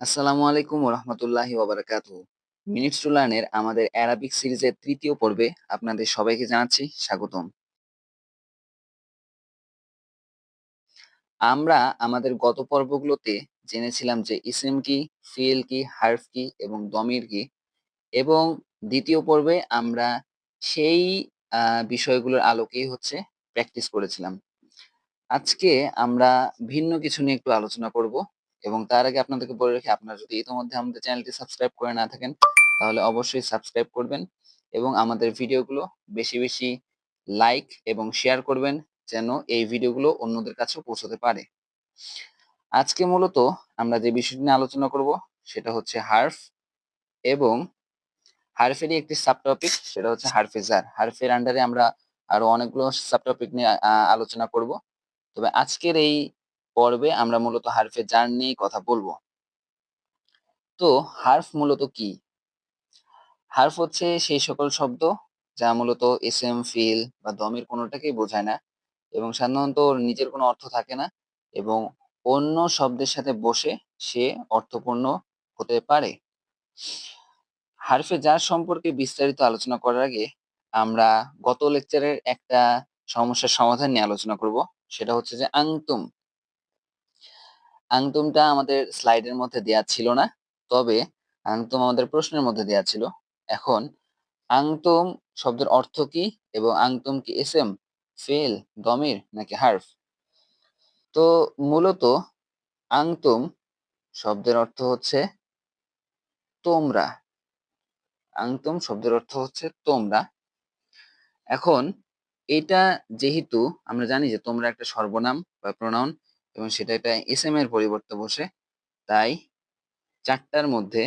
আসসালামু আলাইকুম ওরহমতুল্লাহি ওবারাকাতুহু। মিনিটস টু লার্নের আমাদের অ্যারাবিক সিরিজের তৃতীয় পর্বে আপনাদের সবাইকে জানাচ্ছি স্বাগতম। আমরা আমাদের গত পর্বগুলোতে জেনেছিলাম যে ইসিম কি, ফিল কি, হার্ফ কি এবং দমির কি এবং দ্বিতীয় পর্বে আমরা সেই বিষয়গুলোর আলোকেই হচ্ছে প্র্যাকটিস করেছিলাম। আজকে আমরা ভিন্ন কিছু নিয়ে একটু আলোচনা করব। এবং তার আগে আপনাদেরকে বলে রাখি, আপনারা যদি ইতিমধ্যে আমাদের চ্যানেলটি সাবস্ক্রাইব করে না থাকেন, তাহলে অবশ্যই সাবস্ক্রাইব করবেন এবং আমাদের ভিডিওগুলো বেশি বেশি লাইক এবং শেয়ার করবেন যেন এই ভিডিওগুলো অন্যদের কাছেও পৌঁছতে পারে। আজকে মূলত আমরা যে বিষয়টি নিয়ে আলোচনা করব, সেটা হচ্ছে হার্ফ এবং হার্ফেরই একটি সাবটপিক, সেটা হচ্ছে হারফেজার। হার্ফের আন্ডারে আমরা আরও অনেকগুলো সাবটপিক নিয়ে আলোচনা করব। তবে আজকের এই পর্বে আমরা মূলত হারফে জার নিয়ে কথা বলব। তো হার্ফ মূলত কি? হার্ফ হচ্ছে সেই সকল শব্দ যা মূলত এস এম ফিল বা দমের কোনোটাকেই বোঝায় না এবং সাধারণত নিজের কোনো অর্থ থাকে না এবং অন্য শব্দের সাথে বসে সে অর্থপূর্ণ হতে পারে। হারফে যার সম্পর্কে বিস্তারিত আলোচনা করার আগে আমরা গত লেকচারের একটা সমস্যার সমাধান নিয়ে আলোচনা করব। সেটা হচ্ছে যে আংতুম। আংতুমটা আমাদের স্লাইডের মধ্যে দেয়া ছিল না, তবে আংতুম আমাদের প্রশ্নের মধ্যে দেয়া ছিল। এখন, আংতুম শব্দের অর্থ কি এবং আংতুম কি এসএম, ফেল দমির নাকি হার্ফ? তো মূলত আংতুম শব্দের অর্থ হচ্ছে তোমরা। আংতুম শব্দের অর্থ হচ্ছে তোমরা। এখন, এটা যেহেতু আমরা জানি যে তোমরা একটা সর্বনাম বা প্রোনাউন এবং সেটা একটা এসএম এর পরিবর্তে বসে। তাই চারটার মধ্যে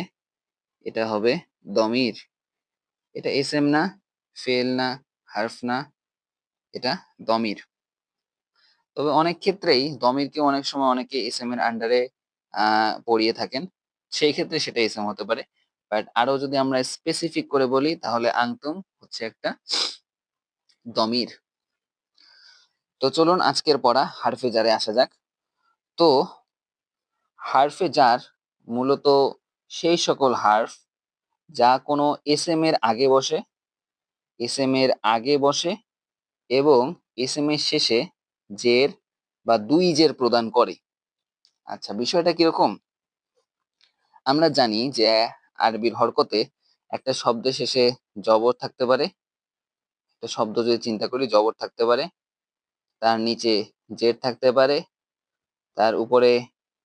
এটা হবে দমির। এটা এস এম না ফেল না হার্ফ না, এটা দমির। তবে অনেক ক্ষেত্রেই দমিরকে অনেক সময় অনেকে এসএম এর আন্ডারে পড়িয়ে থাকেন। সেই ক্ষেত্রে সেটা এসএম হতে পারে। বাট আরও যদি আমরা স্পেসিফিক করে বলি, তাহলে আংতুম হচ্ছে একটা দমির। তো চলুন আজকের পড়া হারফে জারে আসা যাক। তো হারফে জার মূলত সেই সকল হার্ফ যা কোনো এস এম এর আগে বসে এস এম এর আগে বসে এবং এস এম এর শেষে জের বা দুই জের প্রদান করে। আচ্ছা বিষয়টা কীরকম? আমরা জানি যে আরবির হরকতে একটা শব্দের শেষে জবর থাকতে পারে, একটা শব্দ যদি চিন্তা করি, জবর থাকতে পারে, তার নিচে জের থাকতে পারে তার উপরে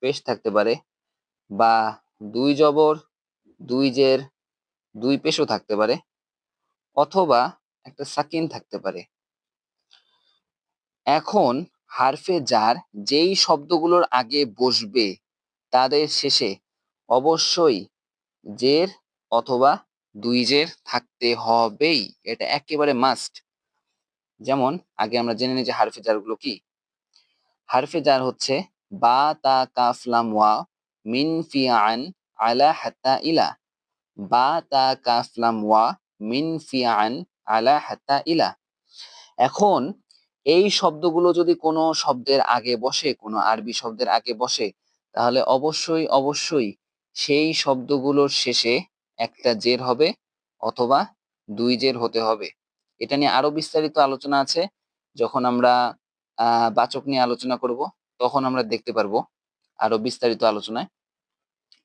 পেশ থাকতে পারে বা দুই জবর, দুই জের, দুই পেশও থাকতে পারে অথবা একটা সাকিন থাকতে পারে। এখন হারফে জার যেই শব্দগুলোর আগে বসবে তাদের শেষে অবশ্যই জের অথবা দুই জের থাকতে হবেই। এটা একেবারে মাস্ট যেমন আগে আমরা জেনে নিই যে হারফে জারগুলো কি। হারফে জার হচ্ছে বা তা কাফ লাম ওয়া মিন ফি আন আলা ইলা। বা তা কাফ লাম ওয়া মিন ফি আন আলা হাত্তা ইলা। এখন এই শব্দগুলো যদি কোনো শব্দের আগে বসে, কোনো আরবি শব্দের আগে বসে, তাহলে অবশ্যই অবশ্যই সেই শব্দগুলোর শেষে একটা জের হবে অথবা দুই জের হতে হবে। এটা নিয়ে আরও বিস্তারিত আলোচনা আছে, যখন আমরা বাচক নিয়ে আলোচনা করব। তখন আমরা দেখতে পারব আরও বিস্তারিত আলোচনায়।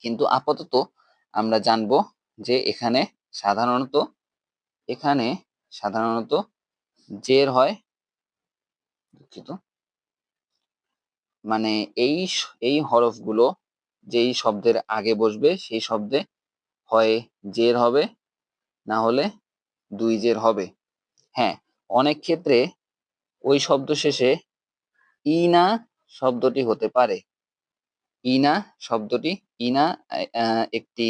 কিন্তু আপাতত আমরা জানব যে এখানে সাধারণত এখানে সাধারণত জের হয়, দুঃখিত মানে এই এই হরফগুলো যেই শব্দের আগে বসবে সেই শব্দে হয় জের হবে, না হলে দুই জের হবে। হ্যাঁ অনেক ক্ষেত্রে ওই শব্দ শেষে ইনা শব্দটি হতে পারে। ইনা শব্দটি, ইনা একটি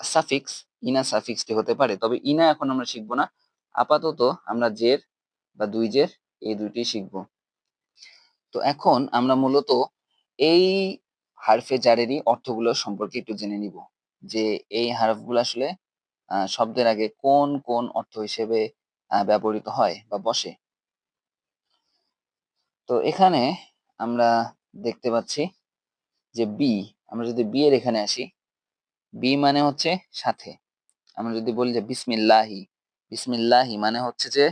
সাফিক্স ইনা সাফিক্সটি হতে পারে। তবে ইনা এখন আমরা শিখব না। আপাতত আমরা জের বা দুই জের এই দুইটি শিখব। তো এখন আমরা মূলত এই হারফে জারেরই অর্থগুলো সম্পর্কে একটু জেনে নিব। যে এই হারফগুলো আসলে শব্দের আগে কোন কোন অর্থ হিসেবে ব্যবহৃত হয় বা বসে। তো এখানে আমরা দেখতে পাচ্ছি যে বি আমরা যদি বি এর এখানে আসি বি মানে হচ্ছে সাথে। আমরা যদি বলি যে বিসমিল্লাহি বিসমিল্লাহি মানে হচ্ছে যে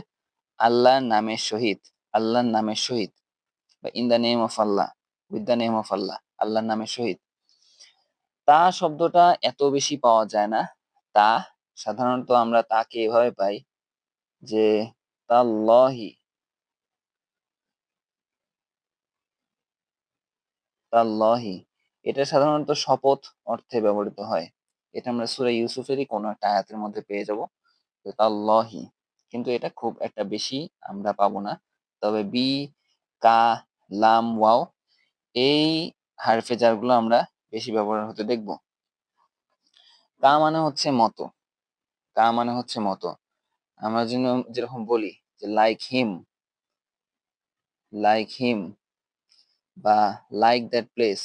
আল্লাহর নামের শহীদ আল্লাহর নামের শহীদ বা in the name of Allah with the name of Allah আল্লাহর নামের শহীদ তা শব্দটা এত বেশি পাওয়া যায় না। তা সাধারণত আমরা তাকে এভাবে পাই যে তাল্লাহি তাল্লাহি এটা সাধারণত শপথ অর্থে ব্যবহৃত হয়। এটা আমরা সূরা ইউসুফেরই কোনো একটা আয়াতের মধ্যে পেয়ে যাব। তো তাল্লাহি কিন্তু এটা খুব একটা বেশি আমরা পাবো না। তবে বি, কা, লাম, ওয়াও এই হারফে জারগুলো আমরা বেশি ব্যবহার হতে দেখব। কা মানে হচ্ছে মতো। কা মানে হচ্ছে মতো। আমরা যেন যেরকম বলি যে লাইক হিম লাইক হিম বা লাইক দ্যাট প্লেস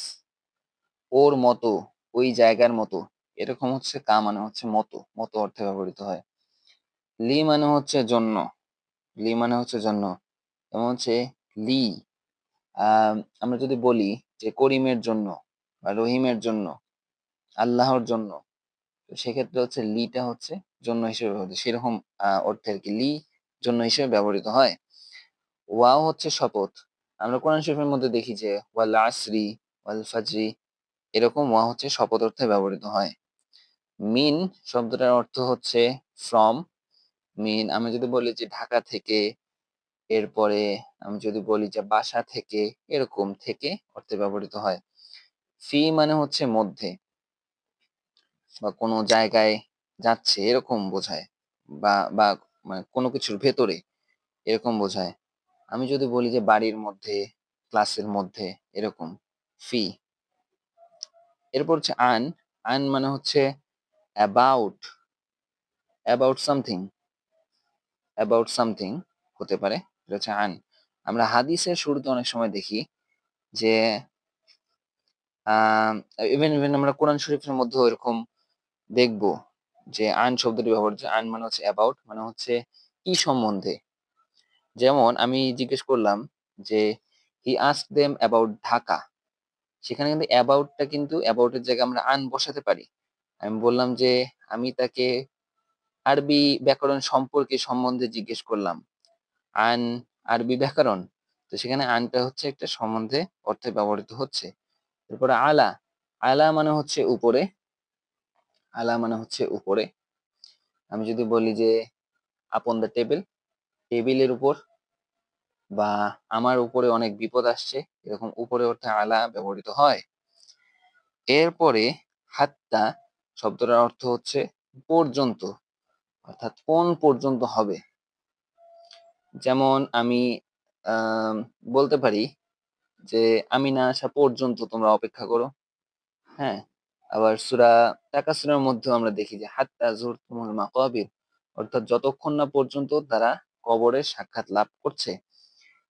ওর মতো, ওই জায়গার মতো, এরকম হচ্ছে কা মানে হচ্ছে মতো মতো অর্থে ব্যবহৃত হয়। লি মানে হচ্ছে জন্য, লি মানে হচ্ছে জন্য যেমন হচ্ছে লি আমরা যদি বলি যে করিমের জন্য বা রহিমের জন্য, আল্লাহর জন্য, তো সেক্ষেত্রে হচ্ছে লিটা হচ্ছে জন্য হিসেবে ব্যবহৃত, সেরকম অর্থে আর কি, লি জন্য হিসেবে ব্যবহৃত হয়। ওয়াও হচ্ছে শপথ আমরা কোরআন শরীফের মধ্যে দেখি যে, ওয়াল আসরি, ওয়াল ফাজরি এরকম ওয়া হচ্ছে শপথ অর্থে ব্যবহৃত হয়। মিন শব্দটার অর্থ হচ্ছে ফ্রম মিন, আমি যদি বলি যে ঢাকা থেকে, এরপরে আমি যদি বলি যে বাসা থেকে, এরকম থেকে অর্থে ব্যবহৃত হয়। ফি মানে হচ্ছে মধ্যে। বা কোনো জায়গায় যাচ্ছে এরকম বোঝায়। বা বা মানে কোনো কিছুর ভেতরে এরকম বোঝায়। আমি যদি বলি যে বাড়ির মধ্যে ক্লাসের মধ্যে এরকম ফি এরপর হচ্ছে আন আন মানে হচ্ছে about about something about something হতে পারে, এটা হচ্ছে আন আমরা হাদিসের শুরুতে অনেক সময় দেখি যে ইভেন ইভেন আমরা কোরআন শরীফের মধ্যে এরকম দেখব যে আন শব্দটি ব্যবহার হচ্ছে আন মানে হচ্ছে অ্যাবাউট মানে হচ্ছে কি সম্বন্ধে? যেমন আমি জিজ্ঞেস করলাম যে he ask them about Dhaka. সেখানে কিন্তু অ্যাবাউটটা কিন্তু অ্যাবাউটের জায়গায় আমরা আন বসাতে পারি। আমি বললাম যে, আমি তাকে আরবি ব্যাকরণ সম্পর্কে সম্বন্ধে জিজ্ঞেস করলাম। আন আরবি ব্যাকরণ? তো সেখানে আনটা হচ্ছে একটা সম্বন্ধে অর্থে ব্যবহৃত হচ্ছে। এরপরে আলা। আলা মানে হচ্ছে উপরে। আলা মানে হচ্ছে উপরে। আমি যদি বলি যে আপন দ্য টেবিল টেবিলের উপর বা আমার উপরে অনেক বিপদ আসছে, এরকম উপরে অর্থে আলা ব্যবহৃত হয়। এরপরে হাত্তা শব্দটার অর্থ হচ্ছে পর্যন্ত, অর্থাৎ কোন পর্যন্ত হবে। যেমন আমি বলতে পারি যে, আমি না আসা পর্যন্ত তোমরা অপেক্ষা করো। হ্যাঁ আবার সুরা তাকাসুরের মধ্যেও আমরা দেখি যে, হাত্তা জোর তুমুল মাকাবির, অর্থাৎ যতক্ষণ না পর্যন্ত তারা কবরের সাক্ষাৎ লাভ করছে।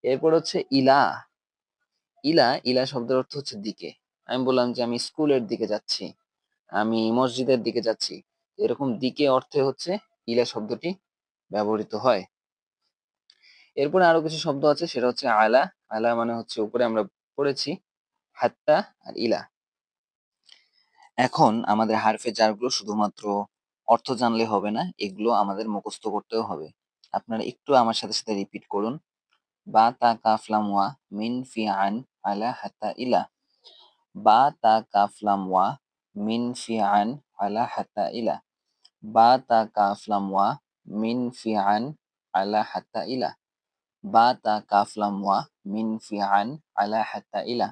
এরপর হচ্ছে ইলা। ইলা ইলা শব্দের অর্থ হচ্ছে দিকে। আমি বললাম যে আমি স্কুলের দিকে যাচ্ছি, আমি মসজিদের দিকে যাচ্ছি। এরকম দিকে অর্থে হচ্ছে ইলা শব্দটি ব্যবহৃত হয়। এরপরে আরও কিছু শব্দ আছে, সেটা হচ্ছে আলা। আলা মানে হচ্ছে উপরে আমরা পড়েছি, হাত্তা আর ইলা। এখন আমাদের হারফে জারগুলো শুধুমাত্র অর্থ জানলে হবে না, এগুলো আমাদের মুখস্থ করতেও হবে। আপনারা একটু আমার সাথে সাথে রিপিট করুন। বা তা কাফলাম ওয়া মিন ফি আন আলা হাত্তা ইলা। বা তা কাফলাম ওয়া মিন ফি আন আলা হাত্তা ইলা। বা তা কাফলাম ওয়া মিন ফি আন আলা হাত্তা ইলা। বা তা কাফলাম ওয়া মিন ফি আন আলা হাত্তা ইলা।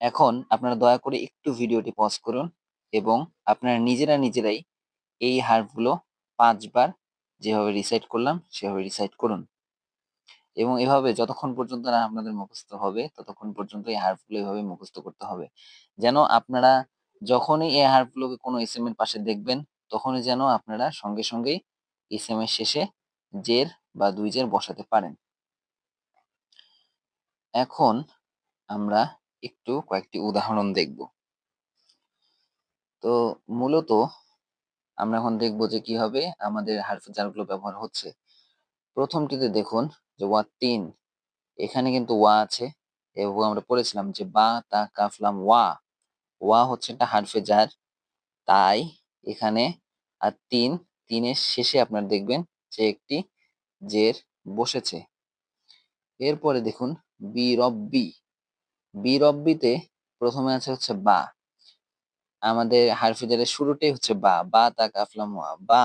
এখন আপনারা দয়া করে একটু ভিডিওটি পজ করুন এবং আপনারা নিজেরা নিজেরাই এই হার্ফগুলো পাঁচবার যেভাবে রিসাইট করলাম, সেভাবে রিসাইট করুন। এবং এভাবে যতক্ষণ পর্যন্ত না আপনাদের মুখস্থ হবে, ততক্ষণ পর্যন্ত এই হার্ফগুলো এভাবে মুখস্থ করতে হবে। যেন আপনারা যখনই এই হার্ফগুলোকে কোনো এস এর পাশে দেখবেন, তখনই যেন আপনারা সঙ্গে সঙ্গেই এস এর শেষে জের বা দুই জের বসাতে পারেন। এখন আমরা একটু কয়েকটি উদাহরণ দেখব। তো মূলত আমরা এখন দেখব যে কি হবে, আমাদের হারফে জারগুলো ব্যবহার হচ্ছে। প্রথমটিতে দেখুন যে ওয়া তিন, এখানে কিন্তু ওয়া আছে এবং আমরা পড়েছিলাম যে বা, তা কাফলাম ওয়া। ওয়া হচ্ছে একটা হারফে জার, তাই এখানে আর তিন, তিনের শেষে আপনার দেখবেন যে একটি জের বসেছে। এরপরে দেখুন, বি, রব্বি। বি, রব্বিতে প্রথমে আছে হচ্ছে বা। আমাদের হারফিজারের শুরুটাই হচ্ছে বা বা, তা কাফলাম বা।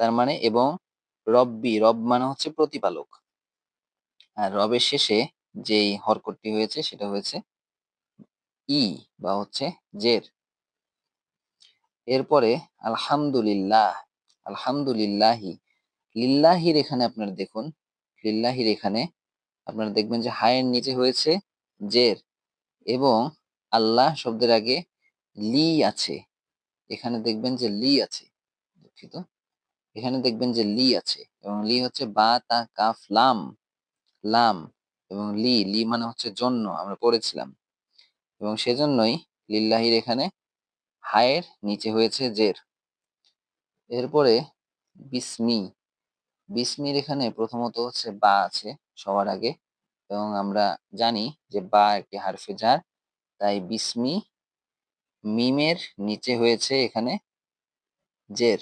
তার মানে এবং রব্বি, রব মানে হচ্ছে প্রতিপালক। আর রবের শেষে যেই হরকতটি হয়েছে সেটা হয়েছে ই বা হচ্ছে জের। এরপরে আলহামদুলিল্লাহ, আলহামদুলিল্লাহি। লিল্লাহির এখানে আপনারা দেখুন, লিল্লাহির এখানে আপনারা দেখবেন যে হায়ের নিচে হয়েছে জের এবং আল্লাহ শব্দের আগে লি আছে। এখানে দেখবেন যে লি আছে, দুঃখিত। এখানে দেখবেন যে লি আছে এবং লি হচ্ছে বা, তা কাফ লাম লাম এবং লি লি মানে হচ্ছে জন্য, আমরা পড়েছিলাম। এবং সেজন্যই লিল্লাহির এখানে হায়ের, নিচে হয়েছে জের। এরপরে বিসমি, বিসমির এখানে প্রথমত হচ্ছে বা আছে সবার আগে এবং আমরা জানি যে বা একটি হারফে জার তাই বিসমি মিমের নিচে হয়েছে এখানে জের।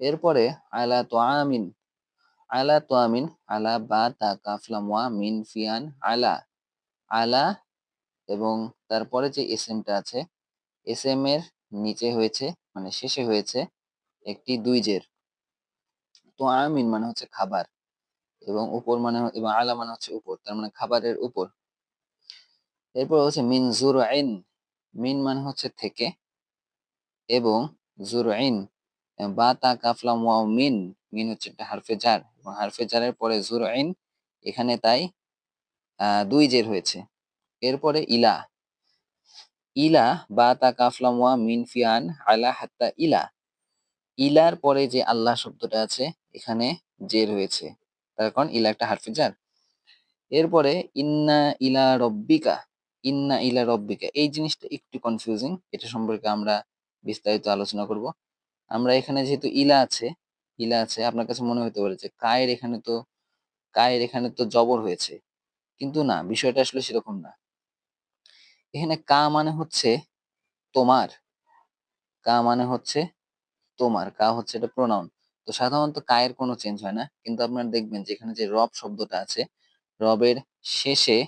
এরপরে, আলা তো আমিন আলা তো আমিন আলা বা তা কাফলাম ওয়া মিন ফিয়ান, আলা আলা এবং তারপরে যে এস এমটা আছে এস এম এর নিচে হয়েছে মানে শেষে হয়েছে একটি দুই জের। তো আমিন মানে হচ্ছে খাবার এবং উপর মানে এবং আলা মানে হচ্ছে উপর, তার মানে খাবারের উপর। এরপর হচ্ছে মিন জুর আইন মিন মানে হচ্ছে থেকে এবং জুর আইন বা তা কাফলাম ওয়াও মিন মিন হচ্ছে একটা হারফে জার এবং হারফে জারের পরে জুর আইন এখানে তাই দুই জের হয়েছে। এরপরে ইলা ইলা বা তা কাফলাম ওয়া মিন, ফিয়ান, আলা, হাত্তা, ইলা। ইলার পরে যে আল্লাহ শব্দটা আছে, এখানে জের হয়েছে। তার কারণ ইলা একটা হারফে জার এরপরে ইন্না ইলা রব্বিকা ইন্না ইলা রব্বিকা এই জিনিসটা একটু কনফিউজিং এটা সম্পর্কে আমরা বিস্তারিত আলোচনা করব। আমরা এখানে যেহেতু ইলা আছে ইলা আছে, আপনার কাছে মনে হতে পারে যে কায়ের এখানে তো, কায়ের এখানে তো জবর হয়েছে। কিন্তু না, বিষয়টা আসলে সেরকম না। এখানে কা মানে হচ্ছে তোমার। কা মানে হচ্ছে তোমার, কা হচ্ছে এটা প্রোনাউন তো সাধারণত কায়ের কোনো চেঞ্জ হয় না, কিন্তু আপনারা দেখবেন যে এখানে যে রব শব্দটা আছে, রবের শেষে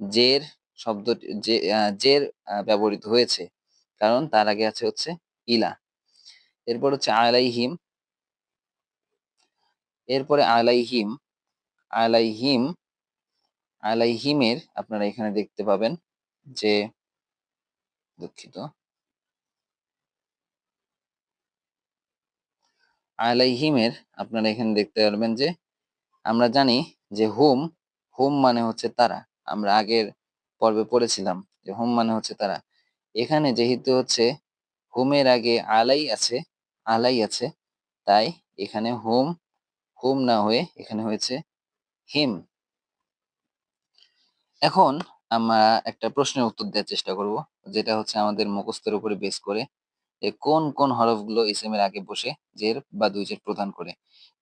জের শব্দ যে জের ব্যবহৃত হয়েছে। কারণ তার আগে আছে হচ্ছে ইলা। এরপর হচ্ছে আলাইহিম। এরপরে আলাইহিম। আলাইহিম, আলাইহিমের আপনারা এখানে দেখতে পাবেন যে, দুঃখিত। আলাইহিমের আপনারা এখানে দেখতে পারবেন যে, আমরা জানি যে হুম হুম মানে হচ্ছে তারা। আমরা আগের পর্বে পড়েছিলাম যে হুম মানে হচ্ছে তারা। এখানে যেহেতু হচ্ছে হুমের আগে আলাই আছে আলাই আছে, তাই এখানে হুম হুম না হয়ে এখানে হয়েছে হিম। এখন আমরা একটা প্রশ্নের উত্তর দেওয়ার চেষ্টা করব, যেটা হচ্ছে আমাদের মুখস্থের উপরে বেস করে যে কোন কোন হরফগুলো ইসেমের আগে বসে, জের বা দুই জের প্রদান করে।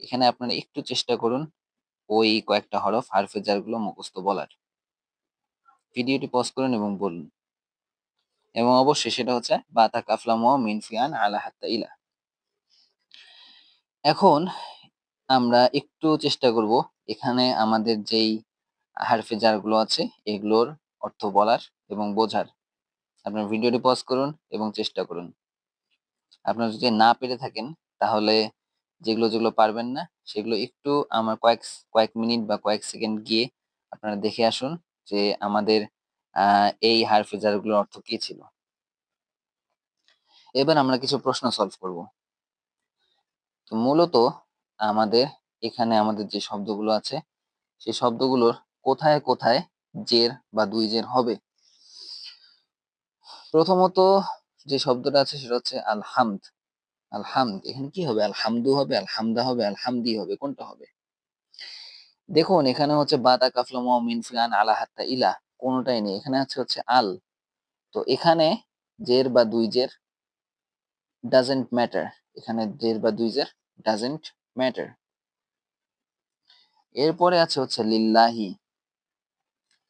এখানে আপনারা একটু চেষ্টা করুন ওই কয়েকটা হরফ হারফে জারগুলো মুখস্থ বলার। ভিডিওটি পজ করুন এবং বলুন। এবং অবশ্যই সেটা হচ্ছে, বাতা কাফলাম মিনফিয়ান আলা হাত্তা ইলা। এখন আমরা একটু চেষ্টা করব, এখানে আমাদের যেই হারফে জারগুলো আছে, এগুলোর অর্থ বলার এবং বোঝার। আপনার ভিডিওটি পজ করুন এবং চেষ্টা করুন। আপনারা যদি না পেরে থাকেন, তাহলে যেগুলো যেগুলো পারবেন না, সেগুলো একটু আমার কয়েক কয়েক মিনিট বা কয়েক সেকেন্ড গিয়ে আপনারা দেখে আসুন। যে আমাদের এই হারফে জারগুলোর অর্থ কি ছিল? এবার আমরা কিছু প্রশ্ন সলভ করব। তো মূলত আমাদের এখানে আমাদের যে শব্দগুলো আছে সেই শব্দগুলোর কোথায় কোথায় জের বা দুই জের হবে? প্রথমত যে শব্দটা আছে সেটা হচ্ছে আলহামদ। আলহামদ, এখানে কি হবে? আলহামদু হবে, আলহামদা হবে, আলহামদি হবে, কোনটা হবে? দেখুন, এখানে হচ্ছে বাদা কাফলাম মিনফিয়ান আলা হাত্তা ইলা কোনটাই নেই। এখানে আছে হচ্ছে আল। তো এখানে জের বা দুই জের ডাজেন্ট ম্যাটার এখানে জের বা দুই জের ডাজেন্ট ম্যাটার এরপরে আছে হচ্ছে লিল্লাহি।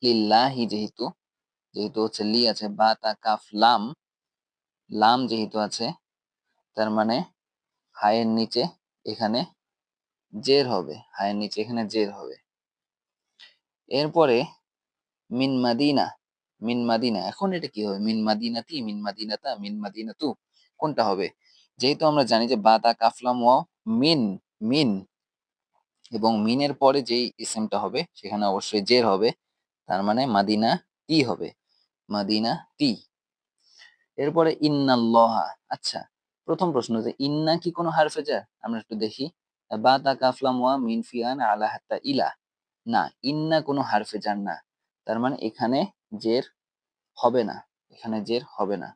লিল্লাহি যেহেতু যেহেতু হচ্ছে লি আছে বা তা কাফ লাম লাম যেহেতু আছে, তার মানে হায়ের নিচে এখানে জের হবে, হায়ের নিচে, এখানে জের হবে। এরপরে, মিন মাদিনা মিন মাদিনা, এখন এটা কি হবে? মিন মাদিনাতি, মিন মাদিনাতা, মিন মাদিনাতু, কোনটা হবে? যেহেতু আমরা জানি যে বাদা কাফলাম ও মিন মিন, এবং মিনের পরে যেই ইসেমটা হবে, সেখানে অবশ্যই জের হবে, তার মানে মাদিনা তি হবে মাদিনা তি এরপরে, ইন্নাল্লাহা আচ্ছা প্রথম প্রশ্ন যে, ইন্না কি কোনো হারফে যায় আমরা একটু দেখি। বা তা কাফলাম ওয়া মিন আলা হাত্তা ইলা না ইন্না কোনো হারফে যান না। তার মানে এখানে জের হবে না। এখানে জের হবে না।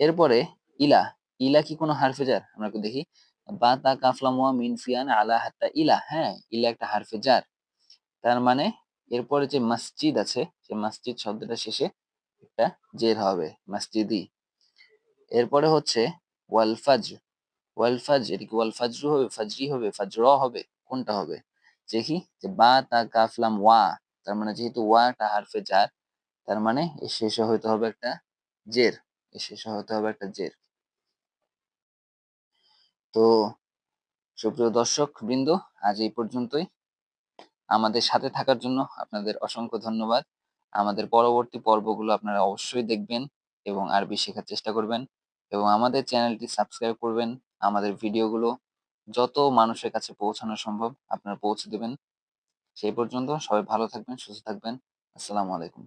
এরপরে ইলা। ইলা কি কোনো হারফে যার আমরা দেখি। বা তা কাফলাম ওয়া মিন আলা হাত্তা ইলা হ্যাঁ ইলা একটা হারফে যার তার মানে এরপরে যে মসজিদ আছে সে মসজিদ শব্দটা শেষে একটা জের হবে, মসজিদি। এরপরে হচ্ছে ওয়ালফাজ ওয়ালফাজ এটা কি ওয়ালফাজরু হবে, ফাজরি হবে, ফাজর হবে, কোনটা হবে? দেখি যে বা, তা কাফলাম ওয়া, তার মানে যেহেতু ওয়াটা হারফে যার, তার মানে এর শেষে হইতে হবে একটা জের এর শেষে হতে হবে একটা জের। তো সুপ্রিয় দর্শক বৃন্দ, আজ এই পর্যন্তই। আমাদের সাথে থাকার জন্য আপনাদের অসংখ্য ধন্যবাদ। আমাদের পরবর্তী পর্বগুলো আপনারা অবশ্যই দেখবেন এবং আরবি শেখার চেষ্টা করবেন এবং আমাদের চ্যানেলটি সাবস্ক্রাইব করবেন। আমাদের ভিডিওগুলো যত মানুষের কাছে পৌঁছানো সম্ভব আপনারা পৌঁছে দেবেন। সেই পর্যন্ত সবাই ভালো থাকবেন, সুস্থ থাকবেন। আসসালামু আলাইকুম।